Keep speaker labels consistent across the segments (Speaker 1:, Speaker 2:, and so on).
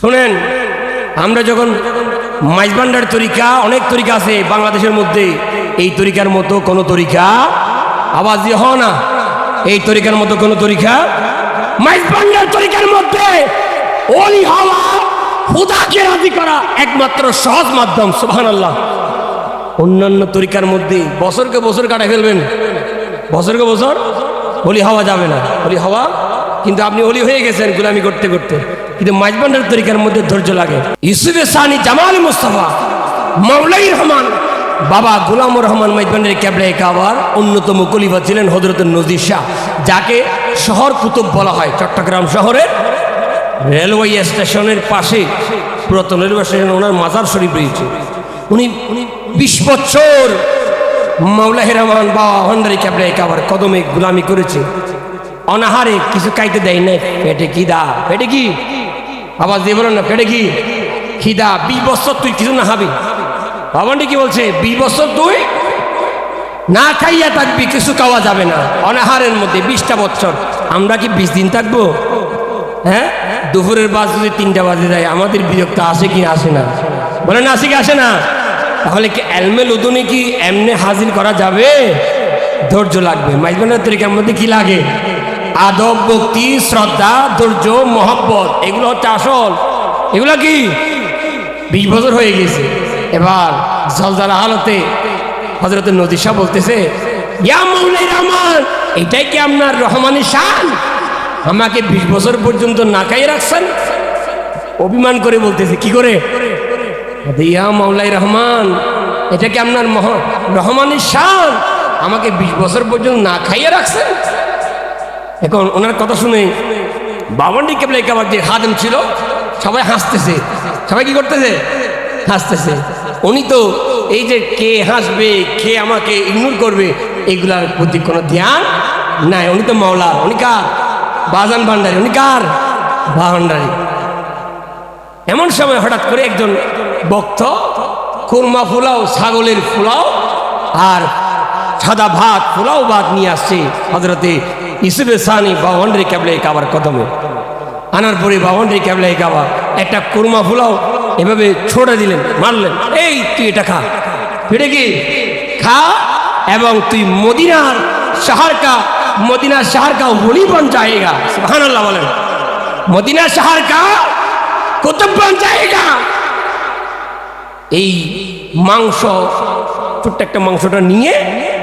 Speaker 1: শোনেন, আমরা যখন মাইজবান্ডার তরিকা, অনেক তরিকা আছে বাংলাদেশের মধ্যে, এই তরিকার মতো কোনো তরিকা আওয়াজ দিয়ে হয় না। এই তরিকার মতো কোনো তরিকা মাইজবান্ডার তরিকার মধ্যে ওলি হওয়া, খুদাকে রাজি করা একমাত্র সহজ মাধ্যম, সুবহানাল্লাহ। অন্যান্য তরিকার মধ্যে বছরকে বছর কাটা ফেলবেন। বছরকে বছর হোলি হওয়া যাবে না। হোলি হওয়া, কিন্তু আপনি হোলি হয়ে গেছেন গুলামি করতে করতে। কিন্তু মাইজবান্ডার তরিকার মধ্যে ধৈর্য লাগে। ইউসুফে সানি জামাল মুস্তাফা, মাওলাই রহমান, বাবা গুলামুর রহমান মাইজবান্ডের ক্যাবলাই কাবার অন্যতম কলিফা ছিলেন হজরত নজির শাহ, যাকে শহর কুতুব বলা হয়। চট্টগ্রাম শহরের রেলওয়ে স্টেশনের পাশে পুরাতন রেলওয়ে স্টেশন, ওনার মাজার শরীফ রয়েছে। উনি উনি বিশ বছর মাওলাহ রহমান বাবা হন্ডারি ক্যাবলাই কাবার কদমে গুলামি করেছে। অনাহারে কিছু খাইতে দেয় না পেটে কি দা? পেটে কি? আবার দিয়ে বলেন না পেটে কি? খিদা, বিশ বছর তুই কিছু না খাবি? বাবান্ডি কি বলছে? বিশ বছর তুই না খাইয়া থাকবি, কিছু খাওয়া যাবে না। অনাহারের মধ্যে বিশটা বছর। আমরা কি বিশ দিন থাকব? হ্যাঁ? দুপুরের বাস যদি তিনটা বাজে যায়, আমাদের বিরক্ত আসে কি আসে না? বলেন আসে কি আসে না? তাহলে কি এলমেল উদুনি কি এমনি হাজির করা যাবে? ধৈর্য লাগবে। মাইজবানের তরিকার মধ্যে কি লাগে? আদব, ভক্তি, শ্রদ্ধা, ধৈর্য, মহব্বত, এগুলো হচ্ছে আসল। এগুলো কি? বিশ বছর হয়ে গেছে। এবার জলদার হালতে হজরত নদীশা বলতেছে রহমান, এটাই কি আপনার রহমানের শান? আমাকে বিশ বছর পর্যন্ত না খাই রাখছেন? অভিমান করে বলতেছে, কি করে? ইয়া মাওলাই রহমান, এটা কি আপনার রহমানের শান? আমাকে বিশ বছর পর্যন্ত না খাইয়ে রাখছেন? এখন ওনার কথা শুনে বাবন্ডি কেবলাই কাবার যে হাদম ছিল, সবাই হাসতেছে। সবাই কি করতেছে? হাসতেছে। উনি তো এই যে কে হাসবে, কে আমাকে ইগনোর করবে, এগুলার প্রতি কোনো ধ্যান নাই। উনি তো মাওলা, উনি কার? বাজান ভান্ডারি, উনি কার? ভান্ডারি। এমন সময় হঠাৎ করে একজন বক্ত কুরমা ফুলাও, ছাগলের ফুলাও আর সাদা ভাত, ফুলাও ভাত নিয়ে আসছে হজরতে ইসুফে সানি বাউন্ডারি ক্যাবলে কাবার কদমে। আনার পরে বাউন্ডারি ক্যাবলে কাবা একটা কুরমা ফুলাও এভাবে ছোড়ে দিলেন, মারলেন, এই, তুই এটা খা। ফিরে কি খা এবং তুই মদিনার শাহারকা মদিনার শাহারকা হোলি বন যায়গা সুবহানাল্লাহ বলেন। মদিনা শাহারকা কুতুব বন যায়গা এই মাংস, ছোট্ট একটা মাংসটা নিয়ে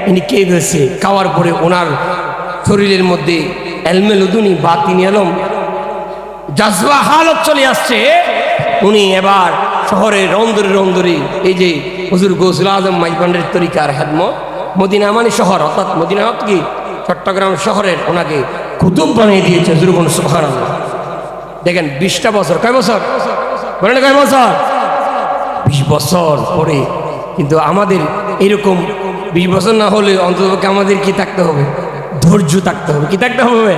Speaker 1: ইনি কে গেছে খাওয়ার পরে ওনার শরীরের মধ্যে এলমেল উদুনি বাতিনি এলম জাজবা হালত চলে আসছে। উনি এবার শহরের রন্দরে রন্দরে এই যে হুজুর গৌসুল আজম মাইপান্ডের তরিকার হেদমত, মদিনা মানে শহর, অর্থাৎ মদিনা চট্টগ্রাম শহরের ওনাকে কুতুব বানিয়ে দিয়েছে জুরুবন সুহার দেখেন, বিশটা বছর, কয় বছর? বলেন কয় বছর? বিশ বছর পরে। কিন্তু আমাদের এরকম বিশ বছর না হলে অন্ততপক্ষে আমাদের কি থাকতে হবে? ধৈর্য থাকতে হবে। কি থাকতে হবে?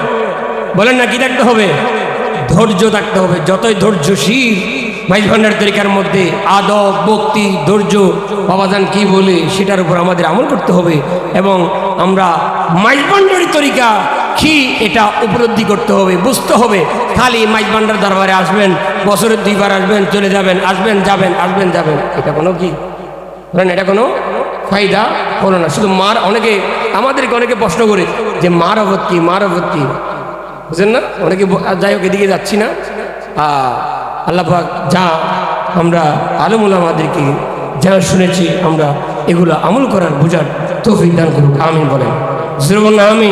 Speaker 1: বলেন না, কি থাকতে হবে? ধৈর্য থাকতে হবে। যতই ধৈর্যশীল মাইজ ভান্ডার তরিকার মধ্যে আদব, ভক্তি, ধৈর্য বাবাজান কি বলে সেটার উপর আমাদের আমল করতে হবে এবং আমরা মাইজ ভান্ডারি তরিকা কি এটা উপলব্ধি করতে হবে, বুঝতে হবে। খালি মাইজভান্ডার দরবারে আসবেন বছরের দুইবার আসবেন, চলে যাবেন, আসবেন যাবেন আসবেন, যাবেন। এটা কোনো কি? বলেন, এটা কোনো? ফায়দা হলো না। শুধু মার, অনেকে, আমাদেরকে অনেকে প্রশ্ন করে যে মার কি মার কি? বুঝলেন না? অনেকে যাই হোক, এদিকে যাচ্ছি না। আল্লাহ যা আমরা আলমুল আমাদেরকে যা শুনেছি, আমরা এগুলো আমল করার বোঝার তৌফিক দান করুক। আমিন বলেন। জুরবন আমি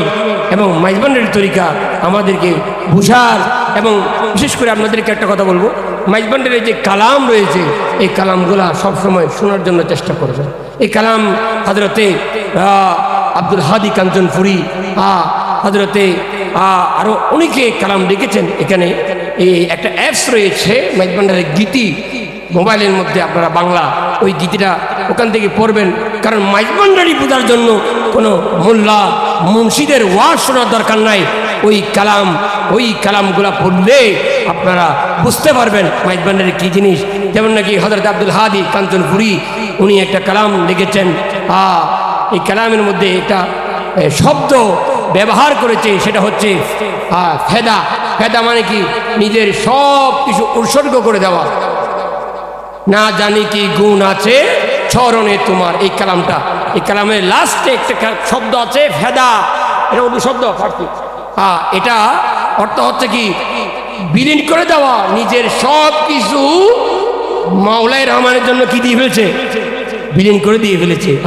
Speaker 1: এবং মাইজবানের তরিকা আমাদেরকে বুঝার এবং বিশেষ করে আপনাদেরকে একটা কথা বলব মাইজবানের যে কালাম রয়েছে, এই কালামগুলা সবসময় শোনার জন্য চেষ্টা করবেন এই কালাম হাজরতে আব্দুল হাদি কাঞ্চনপুরি হজরতে আরও অনেকে কালাম লিখেছেন। এখানে এই একটা অ্যাপস রয়েছে, মাইজবান্ডারের গীতি, মোবাইলের মধ্যে আপনারা বাংলা ওই গীতিটা ওখান থেকে পড়বেন। কারণ মাইজবান্ডারি পূজার জন্য কোনো মোল্লা, মুন্সিদের ওয়াজ শোনার দরকার নাই। ওই কালাম, ওই কালামগুলা পড়লে আপনারা বুঝতে পারবেন মাইজবান্ডারি কী জিনিস। যেমন নাকি হজরত আব্দুল হাদি কাঞ্চনপুরি, উনি একটা কালাম লিখেছেন। আ, এই কালামের মধ্যে একটা শব্দ ব্যবহার করেছে, সেটা হচ্ছে ফেদা। ফেদা মানে কি? নিজের সব কিছু উৎসর্গ করে দেওয়া। না জানি কি গুণ আছে স্মরণে তোমার এই কালামটা। এই কালামের লাস্টে একটা শব্দ আছে, ফেদা। এটা উর্দু শব্দ, ফার্সি। হ্যাঁ এটা অর্থ হচ্ছে কি? বিলীন করে দেওয়া। নিজের সব কিছু মাওলাই রহমানের জন্য কি দিয়ে ফেলেছে? বিলীন করে দিয়ে ফেলেছে।